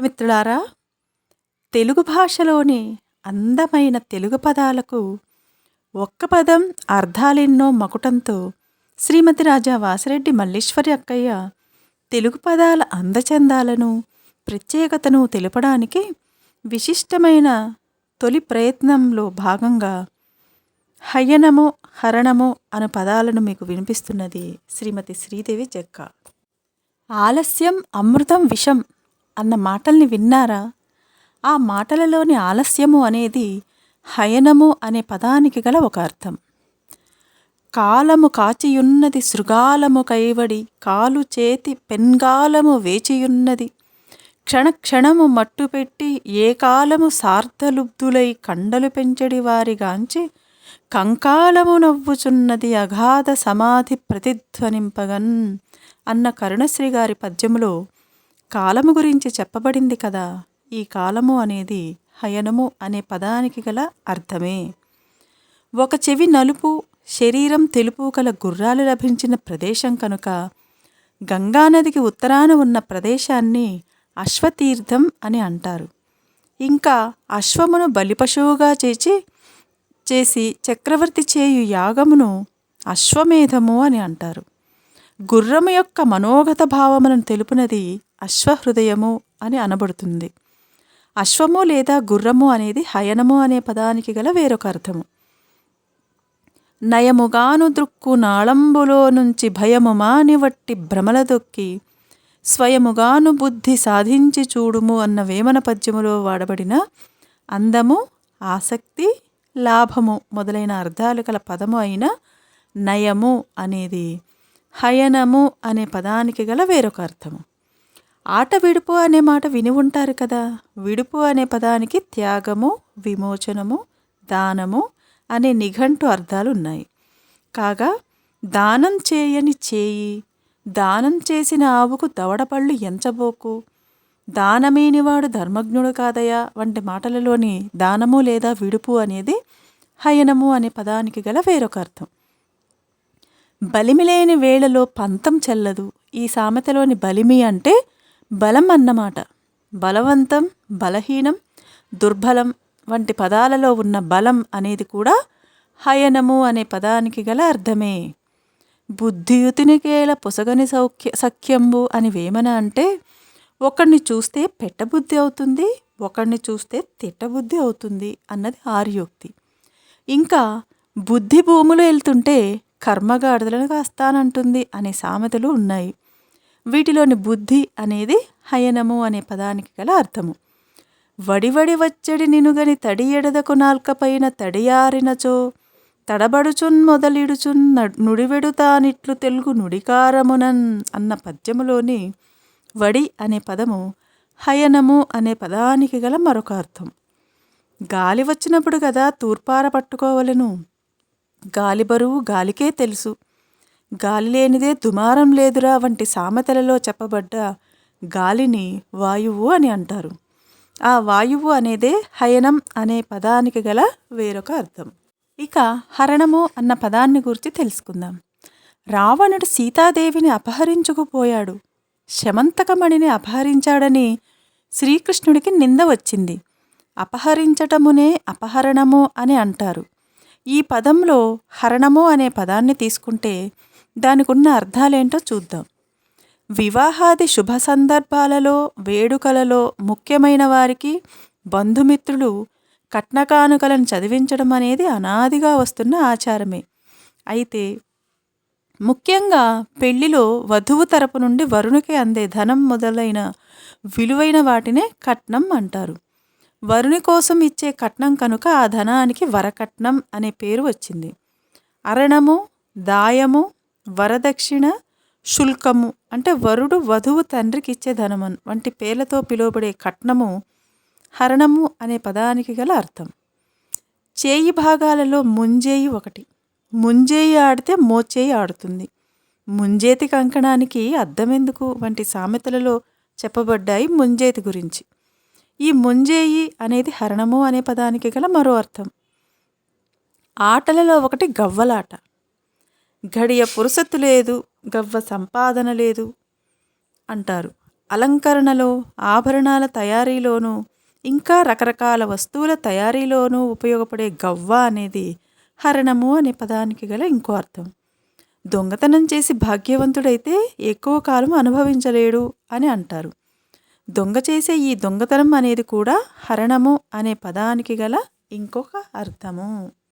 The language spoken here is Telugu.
ప్రియమిత్రులారా తెలుగు భాషలోని అందమైన తెలుగు పదాలకు ఒక్క పదం అర్థాలెన్నో మకుటంతో శ్రీమతి రాజా వాసిరెడ్డి మల్లీశ్వరి అక్కయ్య తెలుగు పదాల అందచందాలను ప్రత్యేకతను తెలపడానికి విశిష్టమైన తొలి ప్రయత్నంలో భాగంగా హయనము హరణము అను పదాలను మీకు వినిపిస్తున్నది శ్రీమతి శ్రీదేవి జక్క ఆలస్యం అమృతం విషం అన్న మాటల్ని విన్నారా? ఆ మాటలలోని ఆలస్యము అనేది హయనము అనే పదానికి గల ఒక అర్థం. కాలము కాచియున్నది శృగాలము కైవడి కాలు చేతి పెన్గాలము వేచియున్నది. క్షణక్షణము మట్టుపెట్టి ఏ కాలము సార్థలుబ్ధులై కండలు పెంచడి వారిగాంచి కంకాలము నవ్వుచున్నది అగాధ సమాధి ప్రతిధ్వనింపగన్ అన్న కరుణశ్రీ గారి పద్యములో కాలము గురించి చెప్పబడింది కదా ఈ కాలము అనేది హయనము అనే పదానికి గల అర్థమే. ఒక చెవి నలుపు శరీరం తెలుపు గల గుర్రాలు లభించిన ప్రదేశం కనుక గంగానదికి ఉత్తరాన ఉన్న ప్రదేశాన్ని అశ్వతీర్థం అని అంటారు. ఇంకా అశ్వమును బలిపశువుగా చేసి చేసి చక్రవర్తి చేయు యాగమును అశ్వమేధము అని అంటారు. గుర్రము యొక్క మనోగత భావములను తెలుపునది అశ్వహృదయము అని అనబడుతుంది. అశ్వము లేదా గుర్రము అనేది హయనము అనే పదానికి గల వేరొక అర్థము. నయముగాను దృక్కు నాళంబులో నుంచి భయము మానివట్టి భ్రమల దొక్కి స్వయముగాను బుద్ధి సాధించి చూడుము అన్న వేమన పద్యములో వాడబడిన అందము ఆసక్తి లాభము మొదలైన అర్థాలు గల పదము అయిన నయము అనేది హయనము అనే పదానికి గల వేరొక అర్థము. ఆట విడుపు అనే మాట విని ఉంటారు కదా. విడుపు అనే పదానికి త్యాగము విమోచనము దానము అనే నిఘంటు అర్థాలు ఉన్నాయి కాగా దానం చేయని చేయి దానం చేసిన ఆవుకు దవడపళ్ళు ఎంచబోకు దానమేనివాడు ధర్మజ్ఞుడు కాదయా వంటి మాటలలోని దానము లేదా విడుపు అనేది హయనము అనే పదానికి గల వేరొక అర్థం. బలిమి లేని వేళలో పంతం చెల్లదు. ఈ సామెతలోని బలిమి అంటే బలం అన్నమాట బలవంతం బలహీనం దుర్బలం వంటి పదాలలో ఉన్న బలం అనేది కూడా హయనము అనే పదానికి గల అర్థమే. బుద్ధియుతినికేల పొసగని సౌఖ్య సఖ్యంబు అని వేమన అంటే ఒకడిని చూస్తే పెట్టబుద్ధి అవుతుంది ఒకడిని చూస్తే తిట్టబుద్ధి అవుతుంది అన్నది ఆర్యోక్తి. ఇంకా బుద్ధి భూములు వెళ్తుంటే కర్మగాడిదలను కాస్తానంటుంది అనే సామెతలు ఉన్నాయి. వీటిలోని బుద్ధి అనేది హయనము అనే పదానికి గల అర్థము. వడివడి వచ్చడి నినుగని తడి ఎడదకు నాల్కపైన తడియారినచో తడబడుచున్ మొదలిడుచున్ నుడివెడుతానిట్లు తెలుగు నుడికారమునన్ అన్న పద్యములోని వడి అనే పదము హయనము అనే పదానికి గల మరొక అర్థం. గాలి వచ్చినప్పుడు కదా తూర్పార పట్టుకోవలను. గాలి బరువు గాలికే తెలుసు. గాలి లేనిదే దుమారం లేదురా వంటి సామెతలలో చెప్పబడ్డ గాలిని వాయువు అని అంటారు. ఆ వాయువు అనేదే హయనం అనే పదానికి గల వేరొక అర్థం. ఇక హరణము అన్న పదాన్ని గురించి తెలుసుకుందాం. రావణుడు సీతాదేవిని అపహరించుకుపోయాడు శమంతకమణిని అపహరించాడని శ్రీకృష్ణుడికి నింద వచ్చింది. అపహరించటమునే అపహరణము అని అంటారు. ఈ పదంలో హరణము అనే పదాన్ని తీసుకుంటే దానికున్న అర్థాలేంటో చూద్దాం. వివాహాది శుభ సందర్భాలలో వేడుకలలో ముఖ్యమైన వారికి బంధుమిత్రులు కట్నకానుకలను చదివించడం అనేది అనాదిగా వస్తున్న ఆచారమే. అయితే ముఖ్యంగా పెళ్ళిలో వధువు తరపు నుండి వరునికి అందే ధనం మొదలైన విలువైన వాటినే కట్నం అంటారు. వరుని కోసం ఇచ్చే కట్నం కనుక ఆ ధనానికి వరకట్నం అనే పేరు వచ్చింది. అరణము దాయము వరదక్షిణ శుల్కము అంటే వరుడు వధువు తండ్రికి ఇచ్చే ధనమన్ వంటి పేర్లతో పిలువబడే కట్నము హరణము అనే పదానికి గల అర్థం. చేయి భాగాలలో ముంజేయి ఒకటి. ముంజేయి ఆడితే మోచేయి ఆడుతుంది. ముంజేతి కంకణానికి అద్దమెందుకు వంటి సామెతలలో చెప్పబడ్డాయి ముంజేతి గురించి. ఈ ముంజేయి అనేది హరణము అనే పదానికి గల మరో అర్థం. ఆటలలో ఒకటి గవ్వలాట. ఘడియ పురుసత్తు లేదు గవ్వ సంపాదన లేదు అంటారు. అలంకరణలో ఆభరణాల తయారీలోనూ ఇంకా రకరకాల వస్తువుల తయారీలోనూ ఉపయోగపడే గవ్వ అనేది హరణము అనే పదానికి గల ఇంకో అర్థం. దొంగతనం చేసి భాగ్యవంతుడైతే ఎక్కువ కాలం అనుభవించలేడు అని అంటారు. దొంగ చేసే ఈ దొంగతనం అనేది కూడా హరణము అనే పదానికి గల ఇంకొక అర్థము.